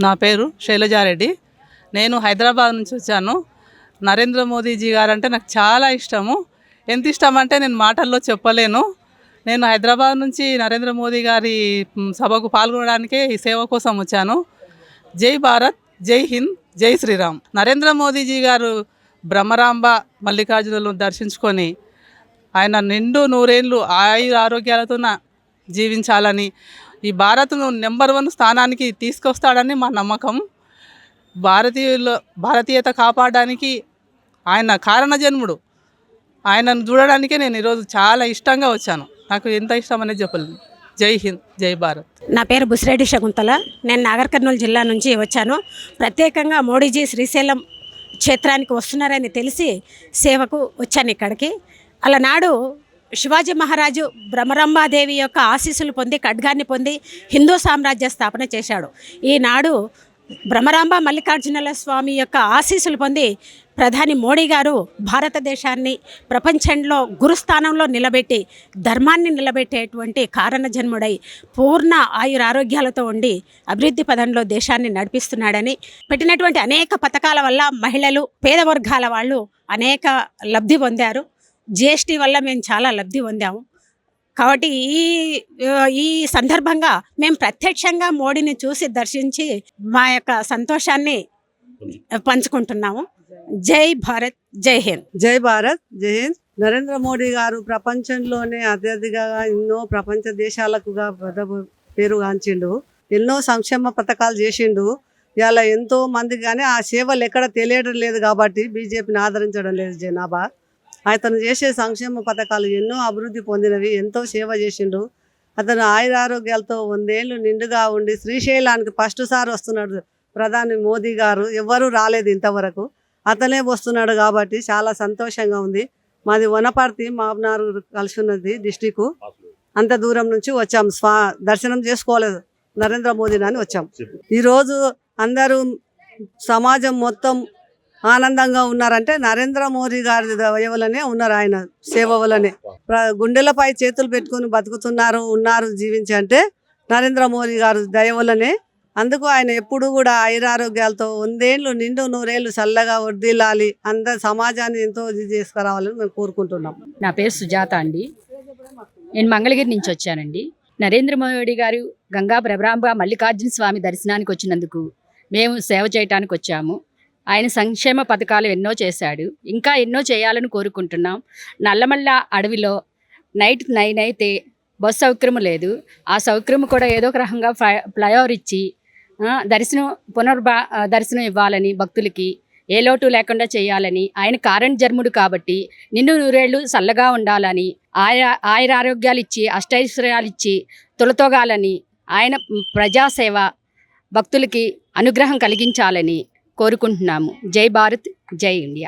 నా పేరు శైలజారెడ్డి. నేను హైదరాబాద్ నుంచి వచ్చాను. నరేంద్ర మోదీజీ గారు అంటే నాకు చాలా ఇష్టము. ఎంత ఇష్టం అంటే నేను మాటల్లో చెప్పలేను. నేను హైదరాబాద్ నుంచి నరేంద్ర మోదీ గారి సభకు పాల్గొనడానికే ఈ సేవ కోసం వచ్చాను. జై భారత్ జై హింద్ జై శ్రీరామ్. నరేంద్ర మోదీజీ గారు బ్రహ్మరాంబ మల్లికార్జునులను దర్శించుకొని ఆయన నిండు నూరేళ్ళు ఆయుర ఆరోగ్యాలతో జీవించాలని ఈ భారత్ను నెంబర్ వన్ స్థానానికి తీసుకొస్తాడని మా నమ్మకం. భారతీయులు భారతీయత కాపాడడానికి ఆయన కారణజన్ముడు. ఆయనను చూడడానికే నేను ఈరోజు చాలా ఇష్టంగా వచ్చాను. నాకు ఎంత ఇష్టం అనేది చెప్పలేదు జై హింద్ జై భారత్. నా పేరు బుసిరెడ్డి శకుంతల. నేను నాగర్ కర్నూలు జిల్లా నుంచి వచ్చాను. ప్రత్యేకంగా మోడీజీ శ్రీశైలం క్షేత్రానికి వస్తున్నారని తెలిసి సేవకు వచ్చాను ఇక్కడికి. అలనాడు శివాజీ మహారాజు భ్రమరంబాదేవి యొక్క ఆశీస్సులు పొంది ఖడ్గాన్ని పొంది హిందూ సామ్రాజ్య స్థాపన చేశాడు. ఈనాడు భ్రమరాంబ మల్లికార్జునుల స్వామి యొక్క ఆశీస్సులు పొంది ప్రధాని మోడీ గారు భారతదేశాన్ని ప్రపంచంలో గురుస్థానంలో నిలబెట్టి ధర్మాన్ని నిలబెట్టేటువంటి కారణ జన్ముడై పూర్ణ ఆయురారోగ్యాలతో ఉండి అభివృద్ధి పదంలో దేశాన్ని నడిపిస్తున్నాడని పెట్టినటువంటి అనేక పథకాల వల్ల మహిళలు పేద వర్గాల వాళ్ళు అనేక లబ్ధి పొందారు. జిఎస్టీ వల్ల మేము చాలా లబ్ధి పొందాము. కాబట్టి ఈ ఈ సందర్భంగా మేము ప్రత్యక్షంగా మోడీని చూసి దర్శించి మా యొక్క సంతోషాన్ని పంచుకుంటున్నాము. జై భారత్ జై హింద్. జై భారత్ జై హింద్. నరేంద్ర మోడీ గారు ప్రపంచంలోనే అత్యధికంగా ఎన్నో ప్రపంచ దేశాలకుగా పేరుగాంచిండు ఎన్నో సంక్షేమ పథకాలు చేసిండు. ఇలా ఎంతో మంది కానీ ఆ సేవలు ఎక్కడ తెలియడం లేదు కాబట్టి బీజేపీని ఆదరించడం లేదు జనాభా. అతను చేసే సంక్షేమ పథకాలు ఎన్నో అభివృద్ధి పొందినవి ఎంతో సేవ చేసిండు. అతను ఆయురారోగ్యాలతో వందేళ్ళు నిండుగా ఉండి శ్రీశైలానికి ఫస్ట్ సారి వస్తున్నాడు ప్రధాని మోదీ గారు. ఎవ్వరూ రాలేదు ఇంతవరకు. అతనే వస్తున్నాడు కాబట్టి చాలా సంతోషంగా ఉంది. మాది వనపర్తి మామనారు కలిసి ఉన్నది డిస్టిక్ అంత దూరం నుంచి వచ్చాం. స్వా దర్శనం చేసుకోలేదు. నరేంద్ర మోదీని అని వచ్చాం. ఈరోజు అందరూ సమాజం మొత్తం ఆనందంగా ఉన్నారంటే నరేంద్ర మోదీ గారి దయ ఉన్నారు ఆయన సేవ గుండెలపై చేతులు పెట్టుకొని బతుకుతున్నారు ఉన్నారు జీవించి అంటే నరేంద్ర మోదీ గారు దయ అందుకు ఆయన ఎప్పుడు కూడా ఐరారోగ్యాలతో వందేళ్ళు నిండు నూరేళ్ళు చల్లగా వర్దిల్లాలి అందరు సమాజాన్ని ఎంతో ఇది చేసుకురావాలని మేము కోరుకుంటున్నాం. నా పేరు సుజాత అండి. నేను మంగళగిరి నుంచి వచ్చానండి. నరేంద్ర మోడీ గారు గంగా ప్రభరాంబ మల్లికార్జున స్వామి దర్శనానికి వచ్చినందుకు మేము సేవ చేయటానికి వచ్చాము. ఆయన సంక్షేమ పథకాలు ఎన్నో చేశాడు. ఇంకా ఎన్నో చేయాలని కోరుకుంటున్నాం. నల్లమల్ల అడవిలో నైట్ నైన్ అయితే బస్సు సౌకర్యం లేదు. ఆ సౌకర్యం కూడా ఏదో ఒక రకంగా ఫ్లైఓవర్ ఇచ్చి దర్శనం పునర్భా దర్శనం ఇవ్వాలని భక్తులకి ఏ లోటు లేకుండా చేయాలని ఆయన కారణ జన్ముడు కాబట్టి నిన్ను నూరేళ్ళు చల్లగా ఉండాలని ఆయన ఆయన ఆరోగ్యాలు ఇచ్చి అష్టైశ్వర్యాలు ఇచ్చి తొలతోగాలని ఆయన ప్రజాసేవ భక్తులకి అనుగ్రహం కలిగించాలని కోరుకుంటున్నాము. జై భారత్ జై ఇండియా.